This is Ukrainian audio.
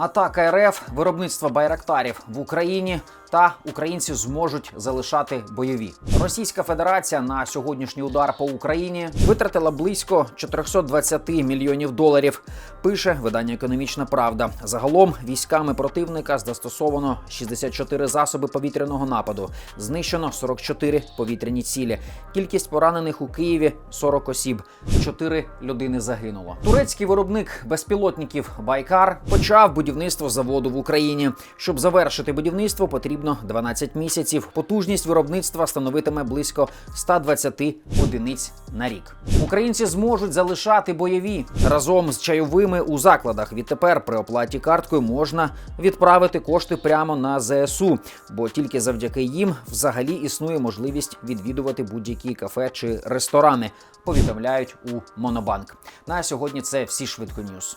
Атака РФ, виробництво байрактарів в Україні та українці зможуть залишати бойові. Російська Федерація на сьогоднішній удар по Україні витратила близько 420 мільйонів доларів. Пише видання Економічна Правда. Загалом військами противника застосовано 64 засоби повітряного нападу, знищено 44 повітряні цілі. Кількість поранених у Києві 40 осіб. 4 людини загинуло. Турецький виробник безпілотників Байкар почав будівництво заводу в Україні. Щоб завершити будівництво, потрібно 12 місяців. Потужність виробництва становитиме близько 120 одиниць на рік. Українці зможуть залишати бойові разом з чайовими у закладах. Відтепер при оплаті карткою можна відправити кошти прямо на ЗСУ, бо тільки завдяки їм взагалі існує можливість відвідувати будь-які кафе чи ресторани. Повідомляють у Монобанк. На сьогодні це всі швидко ньюс.